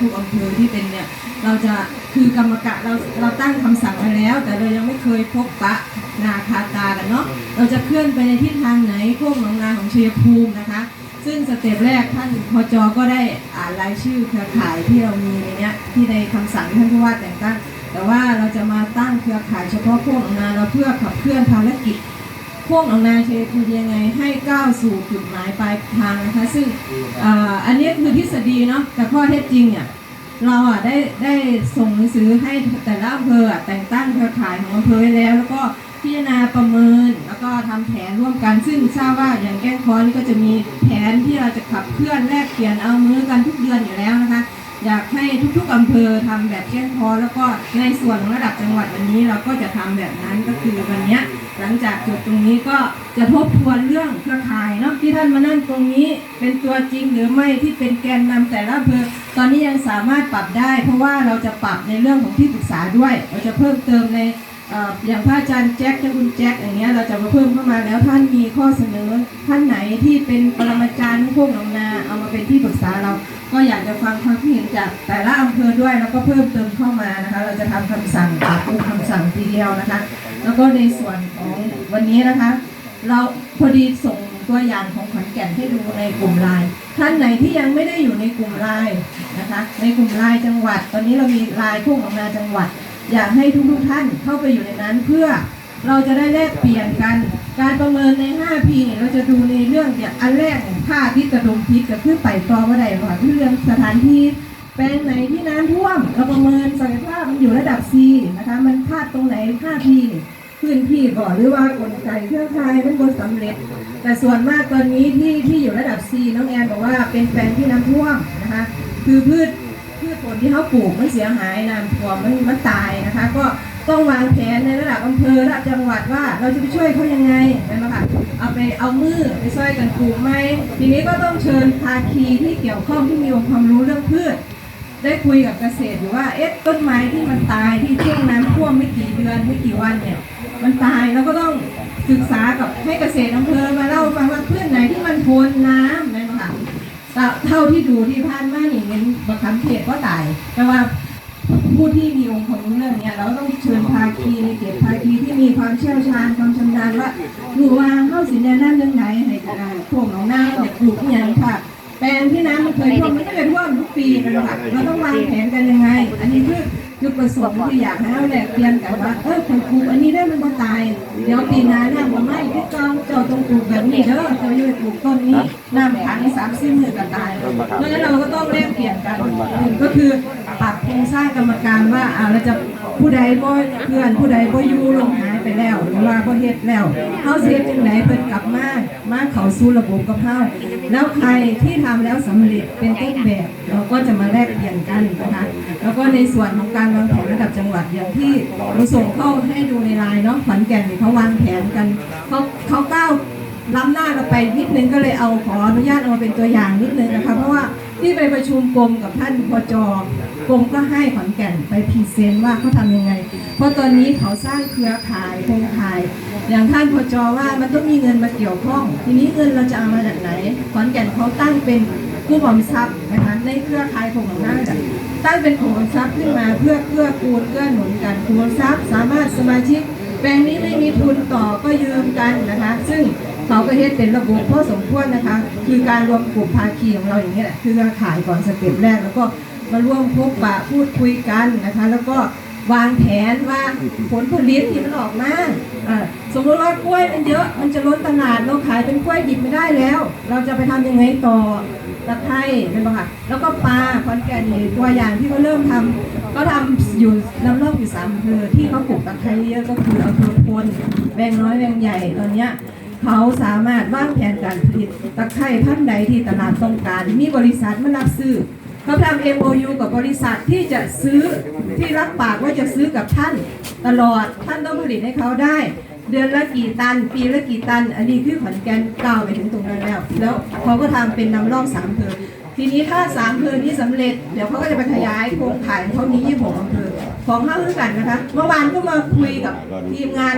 ทุกอำเภอที่เป็นเนี่ยเราจะคือกรรมการเราเราตั้งคำสั่งมาแล้ว แต่เรายังไม่เคยพบปะนาคาตากันเนาะเราจะเคลื่อนไปในทิศทางไหนพวกหนองนาของเชัยภูมินะคะ ซึ่งสเต็ปแรกท่านพจก็ได้อ่านรายชื่อเครือข่ายที่เรามีในเนี้ยที่ในคำสั่งท่านผู้ว่าแต่งตั้ง แต่ว่าเราจะมาตั้งเครือข่ายเฉพาะพวกหนองนาเราเพื่อขับเคลื่อนภารกิจ พวกหนองนาเชยภูยังไงให้ก้าวสู่จุดหมายปลายทางนะคะ ซึ่งอ,อันนี้คือทฤษฎีเนาะแต่ข้อเท็จจริงเนี่ยเราอะได้ได้ส่งหนังสือให้แต่ละอำเภอแต่งตั้งเครือข่ายของอำเภอไว้แล้ว แล้วก็พิจารณาประเมินแล้วก็ทำแผนร่วมกัน ซึ่งทราบว่าอย่างแก้งคอนก็จะมีแผนที่เราจะขับเคลื่อนแลกเปลี่ยนเอามือกันทุกเดือนอยู่แล้วนะคะ อยากให้ทุกๆอำเภอทำแบบแก้งค้อแล้วก็ในส่วนของระดับจังหวัดวันนี้เราก็จะทำแบบนั้นก็คือวันนี้หลังจากจบตรงนี้ก็จะทบทวนเรื่องเครือข่ายเนาะที่ท่านมานั่งตรงนี้เป็นตัวจริงหรือไม่ที่เป็นแกนนำแต่ละอำเภอตอนนี้ยังสามารถปรับได้ เพราะว่าเราจะปรับในเรื่องของที่ปรึกษาด้วย เราจะเพิ่มเติมในอย่างพระอาจารย์แจ็คเจ้าคุณแจ็คอย่างเงี้ยเราจะมาเพิ่มเข้ามาแล้วท่านมีข้อเสนอท่านไหนที่เป็นปรมาจารย์พวกหนองนาเอามาเป็นที่ ก็อยากจะฟังความคิดเห็นจากแต่ละอำเภอด้วยแล้วก็เพิ่มเติมเข้ามานะคะ เราจะทำคำสั่งปรับปรุงคำสั่งทีเดียวนะคะ แล้วก็ในส่วนของวันนี้นะคะ เราพอดีส่งตัวอย่างของขอนแก่นให้ดูในกลุ่มไลน์ท่านไหนที่ยังไม่ได้อยู่ในกลุ่มไลน์นะคะ ในกลุ่มไลน์จังหวัด ตอนนี้เรามีไลน์พวกออกมาจังหวัด อยากให้ทุกๆท่านเข้าไปอยู่ในนั้นเพื่อเราจะได้แลกเปลี่ยนกัน การประเมินใน5ปีเราจะดูใน เรื่องอย่างอันแรกเนี่ยค่าพิษกระดมพิษกับพืชไป่ตอว่าใดก่อนเรื่องสถานที่แปลงไหนที่น้ำท่วมเราประเมินศักยภาพมันอยู่ระดับ C นะคะ มันพลาดตรงไหน5ปีพื้นที่บ่อหรือว่ากลไกเครื่อข่ายมันบนสำเร็จ แต่ส่วนมากตอนนี้ที่ที่อยู่ระดับ C น้องแอนบอกว่าเป็นแปลงที่น้ำท่วมนะคะ คือพืชพืชผลที่เขาปลูกมันเสียหายน้ำท่วมมันมันตายนะคะ ก็ ต้องวางแผนในระดับอำเภอระดับจังหวัดว่าเราจะไปช่วยเขายังไงนะคะเอาไปเอามือไปช่วยกันปลูกไหมทีนี้ก็ต้องเชิญภาคีที่เกี่ยวข้องที่มีองค์ความรู้เรื่องพืช ได้คุยกับเกษตรอยู่ว่าเอ๊ะต้นไม้ที่มันตายที่ช่วงน้ำท่วมไม่กี่เดือนไม่กี่วันเนี่ยมันตายแล้วก็ต้องศึกษากับให้เกษตรอำเภอมาเล่าฟังว่าพืชไหนที่มันทนน้ำนะคะเท่าที่ดูที่ผ่านมานี่เห็นบางคำเขตก็ตายแต่ว่า ผู้ที่มีองค์ความรู้เรื่องเนี้ยเราต้องเชิญภาคีในเขตภาคีที่มีความเชี่ยวชาญความชำนาญว่าหนูว่าเข้าสินแนะนำเรื่องไหนให้อ่าพวกหนองหน้าเนี่ยปลูกย่างค่ะแปลงที่น้ำมันเคยท่วมมันไม่เคยท่วมทุกปีนะคะเราต้องวางแผนกันยังไง อันนี้คือจุดประสงค์ที่อยากให้เราแลกเปลี่ยนกันว่าเออคนปลูกอันนี้ได้มันก็ตาย เดี๋ยวปีหน้าน้ำก็ไม่ที่จ้าเจ้าต้องปลูกแบบนี้เด้อเจ้าอย่ปลูกต้นนี้น้ำขังสามสี่หมื่นก็ตายเพราะฉะนั้นเราก็ต้องแลกเปลี่ยนกันก็คือ ปรับโครงสร้างกรรมการว่าอ่าเราจะผู้ใดบ่เพื่อนผู้ใดบ่อยู่ลงหายไปแล้วหรือว่าบ่เฮ็ดแล้วเฮาสิเฮ็ดจังไดเพิ่นกลับมามาเข้าสู่ระบบกับเฮาแล้วใครที่ทำแล้วสำเร็จเป็นต้นแบบ เราก็จะมาแลกเปลี่ยนกันนะคะแล้วก็ในส่วนของการวางแผนระดับจังหวัดอย่างที่เราส่งเข้าให้ดูในไลน์เนาะขอนแก่นเขาวางแผนกันเขาเขาก้าวล้ำหน้าเราไปนิดนึงก็เลยเอาขออนุญาตเอามาเป็นตัวอย่างนิดนึงนะคะเพราะว่า ที่ไปประชุมกรมกับท่านพจกรมก็ให้ขอนแก่นไปพรีเซนต์ว่าเขาทำยังไง เพราะตอนนี้เขาสร้างเครือข่ายโครงข่าย อย่างท่านพจว่ามันต้องมีเงินมาเกี่ยวข้อง ทีนี้เงินเราจะเอามาจากไหนขอนแก่นเขาตั้งเป็นกู้ออมทรัพย์นะคะในเครือข่ายของหน้าจ้ตั้งเป็นกลุ่มออมทรัพย์ขึ้นมาเพื่อเกื้อกูลเกื้อหนุนกันกลุ่มออมทรัพย์ สามารถสมาชิกแปลงนี้ไม่มีทุนต่อก็ยืมกันนะคะ ซึ่ง เขาก็เฮ็ดเป็นระบบพอสมควรนะคะ คือการรวมกลุ่มภาคีของเราอย่างนี้แหละคือเครือข่ายก่อนสเต็ปแรก แล้วก็มาร่วมพบปะพูดคุยกันนะคะ แล้วก็วางแผนว่าผลผลิตที่มันออกมาสมมติว่ากล้วยมันเยอะ มันจะล้นตลาดเราขายเป็นกล้วยดิบไม่ได้แล้ว เราจะไปทำยังไงต่อตะไคร้เป็นปะคะแล้วก็ปลาคอนแกนดีตัวอย่างที่เขาเริ่มทำก็ทำอยู่น้ำร่องอยู่สามอำเภอที่เขาปลูกตะไคร้เยอะก็คืออำเภอพลแบงน้อยแบงใหญ่ตอนเนี้ย เขาสามารถวางแผนการผลิตตะไคร้พันธุ์ใดที่ตลาดต้องการ มีบริษัทมารับซื้อเขาทำ MOU กับบริษัทที่จะซื้อที่รับปากว่าจะซื้อกับท่านตลอดท่านต้องผลิตให้เขาได้ เดือนละกี่ตัน ปีละกี่ตัน อันนี้คือขอนแก่นก้าวไปถึงตรงนั้นแล้ว แล้วเขาก็ทำเป็นนำร่องสามเภอทีนี้ถ้าสามเภอนี้สำเร็จเดี๋ยวเขาก็จะไปขยายโครงข่ายของเขานี้ยี่หกอำเภอของห้าคือกันนะคะเมื่อวานก็มาคุยกับทีมงาน